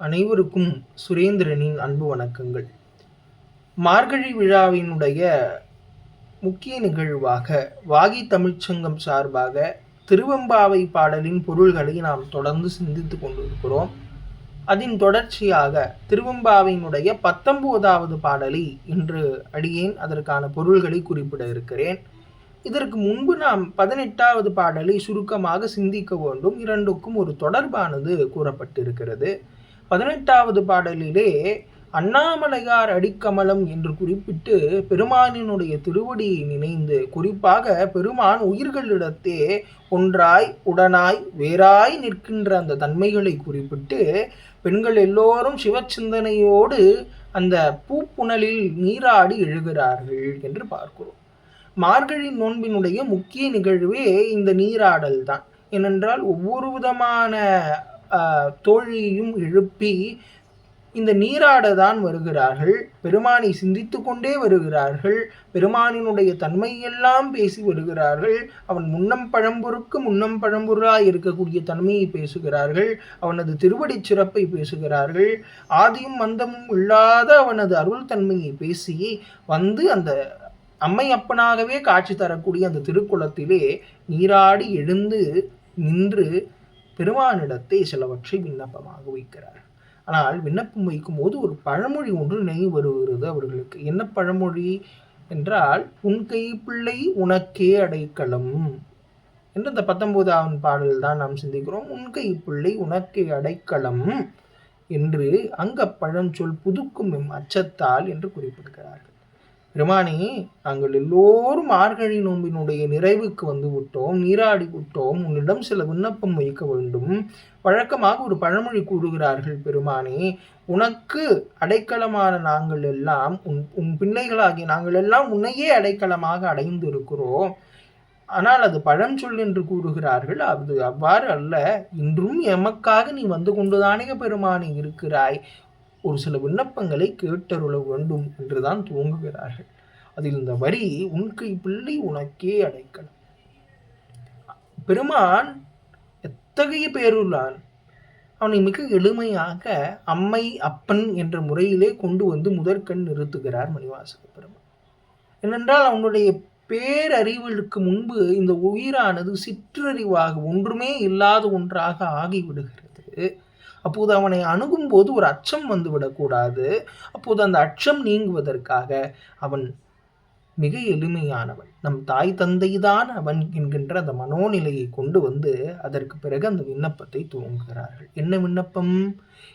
அனைவருக்கும் சுரேந்திரனின் அன்பு வணக்கங்கள். மார்கழி விழாவினுடைய முக்கிய நிகழ்வாக வாகி தமிழ்ச்சங்கம் சார்பாக திருவம்பாவை பாடலின் பொருள்களை நாம் தொடர்ந்து சிந்தித்து கொண்டிருக்கிறோம். அதன் தொடர்ச்சியாக திருவம்பாவினுடைய பத்தொன்பதாவது பாடலை இன்று அடியேன். அதற்கான பொருள்களை குறிப்பிட இருக்கிறேன். இதற்கு முன்பு நாம் பதினெட்டாவது பாடலை சுருக்கமாக சிந்திக்க வேண்டும். இரண்டுக்கும் ஒரு தொடர்பானது கூறப்பட்டிருக்கிறது. பதினெட்டாவது பாடலிலே அண்ணாமலையார் அடிக்கமலம் என்று குறிப்பிட்டு பெருமானினுடைய திருவடியை நினைந்து குறிப்பாக பெருமான் உயிர்களிடத்தே ஒன்றாய் உடனாய் வேறாய் நிற்கின்ற அந்த தன்மைகளை குறிப்பிட்டு பெண்கள் எல்லோரும் சிவச்சிந்தனையோடு அந்த பூப்புணலில் நீராடி எழுகிறார்கள் என்று பார்க்கிறோம். மார்கழி நோன்பினுடைய முக்கிய நிகழ்வே இந்த நீராடல் தான் ஏனென்றால் ஒவ்வொரு விதமான தோழியையும் எழுப்பி இந்த நீராட தான் வருகிறார்கள். பெருமானை சிந்தித்து கொண்டே வருகிறார்கள். பெருமானினுடைய தன்மையெல்லாம் பேசி வருகிறார்கள். அவன் முன்னம் பழம்பொருக்கு முன்னம் பழம்பொருளாய் இருக்கக்கூடிய தன்மையை பேசுகிறார்கள். அவனது திருவடி சிறப்பை பேசுகிறார்கள். ஆதியும் மந்தமும் இல்லாத அவனது அருள் தன்மையை பேசி வந்து அந்த அம்மை அப்பனாகவே காட்சி தரக்கூடிய அந்த திருக்குளத்திலே நீராடி எழுந்து நின்று பெருமானிடத்தை சிலவற்றை விண்ணப்பமாக வைக்கிறார். ஆனால் விண்ணப்பம் வைக்கும் போது ஒரு பழமொழி ஒன்று நினைவு வருகிறது அவர்களுக்கு. என்ன பழமொழி என்றால் உன் கை பிள்ளை உனக்கே அடைக்கலம் என்று இந்த பத்தொன்பதாவது பாடல் தான் நாம் சிந்திக்கிறோம். உன் கை பிள்ளை உனக்கே அடைக்கலம் என்று அங்க பழஞ்சொல் புதுக்கும் எம் அச்சத்தால் என்று குறிப்பிடுகிறார்கள். பெருமானி நாங்கள் எல்லோரும் மார்கழி நோம்பினுடைய நிறைவுக்கு வந்து விட்டோம் நீராடி விட்டோம். உன்னிடம் சில விண்ணப்பம் வைக்க வேண்டும். வழக்கமாக ஒரு பழமொழி கூறுகிறார்கள் பெருமானே உனக்கு அடைக்கலமான நாங்கள் எல்லாம் உன் உன் பிள்ளைகளாகிய நாங்கள் எல்லாம் உன்னையே அடைக்கலமாக அடைந்து இருக்கிறோம் ஆனால் அது பழஞ்சொல் என்று கூறுகிறார்கள். அது அவ்வாறு அல்ல. இன்றும் எமக்காக நீ வந்து கொண்டுதானே பெருமானே இருக்கிறாய். ஒரு சில விண்ணப்பங்களை கேட்டருள வேண்டும் என்றுதான் துவங்குகிறார்கள். அதில் இந்த வரி உன்கை பிள்ளை உனக்கே அடைக்கணும் பெருமான் எத்தகைய பேருள்ளான்? அவனை மிக எளிமையாக அம்மை அப்பன் என்ற முறையிலே கொண்டு வந்து முதற்கண் நிறுத்துகிறார் மணிவாசக பெருமான். ஏனென்றால் அவனுடைய பேரறிவுக்கு முன்பு இந்த உயிரானது சிற்றறிவாக ஒன்றுமே இல்லாத ஒன்றாக ஆகிவிடுகிறது. அப்போது அவனை அணுகும் போது ஒரு அச்சம் வந்துவிடக்கூடாது அப்போது அந்த அச்சம் நீங்குவதற்காக அவன் மிக எளிமையானவன். நம் தாய் தந்தைதான் அவன் என்கின்ற அந்த மனோநிலையை கொண்டு வந்து அதற்கு பிறகு அந்த விண்ணப்பத்தை துவங்குகிறார்கள். என்ன விண்ணப்பம்?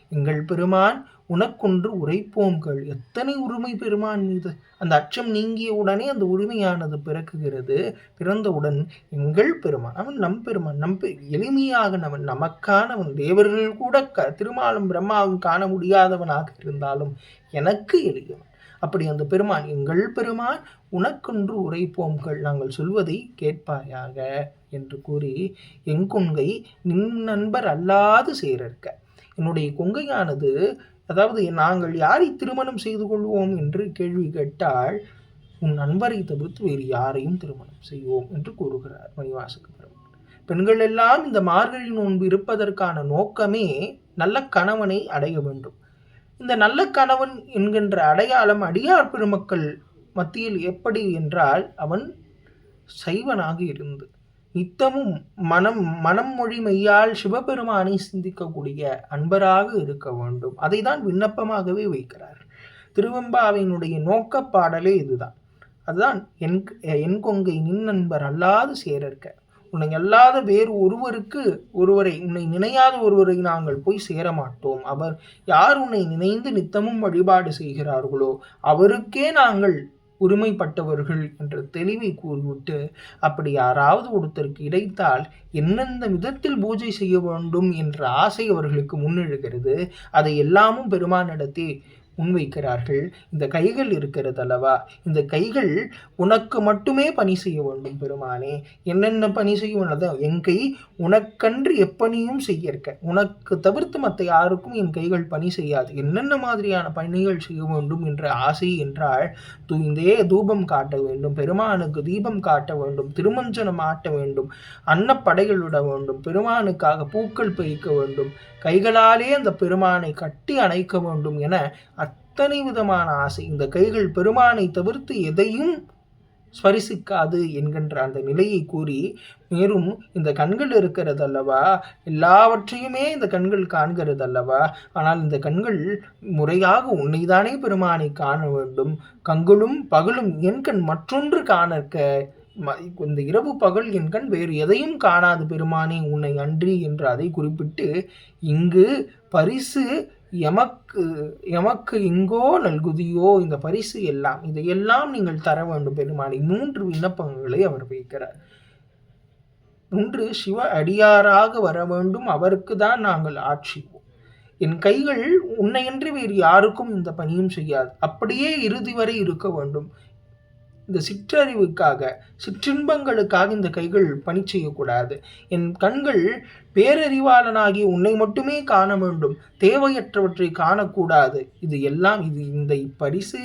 எங்கள் பெருமான் உனக்கொன்று உரைப்போம்கள் எத்தனை உரிமை பெருமான் மீது? அந்த அச்சம் நீங்கிய உடனே அந்த உரிமையானது பிறக்குகிறது. பிறந்தவுடன் எங்கள் பெருமான் அவன் நம் பெருமான் நம் எளிமையாகனவன் நமக்கானவன் தேவர்கள் கூட க திருமாலும் பிரம்மாவும் காண முடியாதவனாக இருந்தாலும் எனக்கு எளியவன். அப்படி அந்த பெருமான் எங்கள் பெருமான் உனக்கொன்று உரைப்போம்கள் நாங்கள் சொல்வதை கேட்பாயாக என்று கூறி எங்கொங்கை நின் நண்பர் அல்லாது சேரற்க. என்னுடைய கொங்கையானது அதாவது நாங்கள் யாரை திருமணம் செய்து கொள்வோம்? என்று கேள்வி கேட்டால் உன் நண்பரை தவிர்த்து வேறு யாரையும் திருமணம் செய்வோம் என்று கூறுகிறார் மணிவாசக பெருமான். பெண்கள் எல்லாம் இந்த மார்கழி நோன்பு இருப்பதற்கான நோக்கமே நல்ல கணவனை அடைய வேண்டும். இந்த நல்ல கணவன் என்கின்ற அடையாளம் அடியார் பெருமக்கள் மத்தியில் எப்படி என்றால் அவன் சைவனாக இருந்து. நித்தமும் மனம் மனம் மொழி மெய்யால் சிவபெருமானை சிந்திக்கக்கூடிய அன்பராக இருக்க வேண்டும். அதை தான் விண்ணப்பமாகவே வைக்கிறார் திருவெம்பாவினுடைய நோக்க பாடலே இதுதான். அதுதான் என் என் கொங்கை நின் நண்பர் அல்லாது சேரற்க. உன்னை அல்லாத வேறு ஒருவருக்கு ஒருவரை உன்னை நினையாத ஒருவரை நாங்கள் போய் சேர மாட்டோம் அவர் யார் உன்னை நினைந்து நித்தமும் வழிபாடு செய்கிறார்களோ அவருக்கே நாங்கள் உரிமைப்பட்டவர்கள் என்ற தெளிவை கூறிவிட்டு அப்படி யாராவது ஒருத்தருக்கு கிடைத்தால் எந்தெந்த விதத்தில் பூஜை செய்ய வேண்டும் என்ற ஆசை அவர்களுக்கு முன்னெழுகிறது. அதை எல்லாமும் பெருமானிடத்தே முன்வைக்கிறார்கள். இந்த கைகள் இருக்கிறது அல்லவா? இந்த கைகள் உனக்கு மட்டுமே பணி செய்ய வேண்டும் பெருமானே. என்னென்ன பணி செய்ய வேண்டும் என் கை உனக்கன்று எப்பணியும் செய்ய இருக்க உனக்கு தவிர்த்து மற்ற யாருக்கும் என் கைகள் பணி செய்யாது. என்னென்ன மாதிரியான பணிகள் செய்ய வேண்டும் என்ற ஆசை என்றால் தூய்ந்தே தூபம் காட்ட வேண்டும் பெருமானுக்கு தீபம் காட்ட வேண்டும் திருமஞ்சனம் ஆட்ட வேண்டும் அன்னப்படைகள் வேண்டும் பெருமானுக்காக பூக்கள் பறிக்க வேண்டும் கைகளாலே அந்த பெருமானை கட்டி அணைக்க வேண்டும் என அத்தனை விதமான ஆசை? இந்த கைகள் பெருமானை தவிர்த்து எதையும் ஸ்பரிசிக்காது என்கின்ற அந்த நிலையை கூறி மேலும் இந்த கண்கள் இருக்கிறது அல்லவா எல்லாவற்றையுமே இந்த கண்கள் காண்கிறது அல்லவா ஆனால் இந்த கண்கள் முறையாக உன்னைதானே பெருமானை காண வேண்டும். கங்குளும் பகலும் என் கண் மற்றொன்று காணற்க. இந்த இரவு பகல் என் கண் வேறு எதையும் காணாது பெருமானே உன்னை அன்றி என்று அதை குறிப்பிட்டு இங்கு பரிசு எமக்கு எமக்கு எங்கோ நல்குதியோ இந்த பரிசு எல்லாம் இதையெல்லாம் நீங்கள் தர வேண்டும் பெருமானி மூன்று விண்ணப்பங்களை அவர் வைக்கிறார். ஒன்று சிவ அடியாராக வர வேண்டும் அவருக்கு தான் நாங்கள் ஆட்சிப்போம். என் கைகள் உன்னையன்றி வேறு யாருக்கும் இந்த பணியும் செய்யாது. அப்படியே இறுதி வரை இருக்க வேண்டும். இந்த சிற்றறிவுக்காக சிற்றின்பங்களுக்காக இந்த கைகள் பணி செய்யக்கூடாது. என் கண்கள் பேரறிவாளனாகிய உன்னை மட்டுமே காண வேண்டும். தேவையற்றவற்றை காணக்கூடாது. இது எல்லாம் இது இந்த பரிசு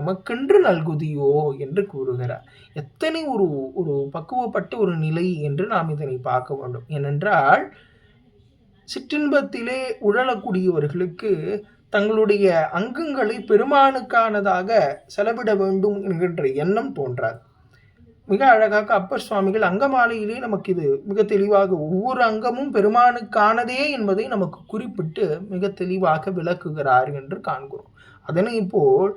எமக்கென்று நல்குதியோ என்று கூறுகிறார். எத்தனை ஒரு ஒரு பக்குவப்பட்ட ஒரு நிலை என்று நாம் இதனை பார்க்க வேண்டும். ஏனென்றால் சிற்றின்பத்திலே உழலக்கூடியவர்களுக்கு தங்களுடைய அங்கங்களை பெருமானுக்கானதாக செலவிட வேண்டும் என்கின்ற எண்ணம் தோன்றார். மிக அழகாக அப்பர் சுவாமிகள் அங்கமாலையிலே நமக்கு இது மிக தெளிவாக ஒவ்வொரு அங்கமும் பெருமானுக்கானதே என்பதை நமக்கு குறிப்பிட்டு மிக தெளிவாக விளக்குகிறார் என்று காண்கிறோம். அதனை போல்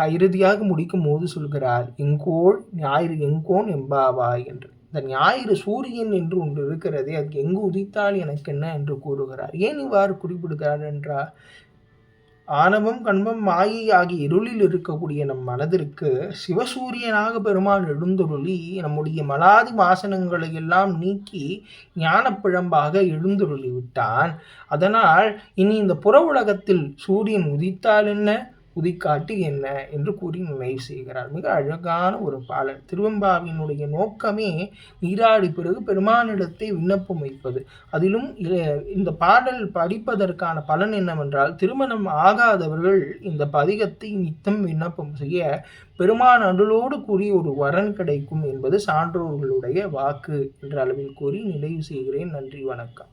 கைறுதியாக முடிக்கும் போது சொல்கிறார் எங்கோள் ஞாயிறு எங்கோன் எம்பாவாய் என்று. இந்த ஞாயிறு சூரியன் என்று ஒன்று இருக்கிறதே அதுக்கு எங்கு உதித்தால் எனக்கு என்ன என்று கூறுகிறார். ஏன் இவ்வாறு குறிப்பிடுகிறார் என்றால் ஆணவம் கண்பம் மாயை ஆகிய இருளில் இருக்கக்கூடிய நம் மனதிற்கு சிவசூரியனாக பெருமான் எழுந்தொருளி நம்முடைய மலாதி வாசனங்களை எல்லாம் நீக்கி ஞானப்பிழம்பாக எழுந்தொருளி விட்டான் அதனால் இனி இந்த புற உலகத்தில் சூரியன் உதித்தால் என்ன? உதிக்காட்டி என்ன என்று கூறி நினைவு செய்கிறார். மிக அழகான ஒரு பாடல். திருவம்பாவினுடைய நோக்கமே நீராடி பிறகு பெருமானிடத்தை விண்ணப்பம் வைப்பது. அதிலும் இந்த பாடல் படிப்பதற்கான பலன் என்னவென்றால் திருமணம் ஆகாதவர்கள் இந்த பதிகத்தை நித்தம் விண்ணப்பம் செய்ய பெருமான் அருளோடு கூறி ஒரு வரன் கிடைக்கும் என்பது சான்றோர்களுடைய வாக்கு என்ற அளவில் கூறி நிறைவு செய்கிறேன். நன்றி வணக்கம்.